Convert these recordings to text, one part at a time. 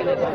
দাম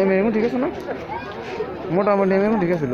M M ঠিক আছে না? মোটামুটি এম এম ঠিক আছিল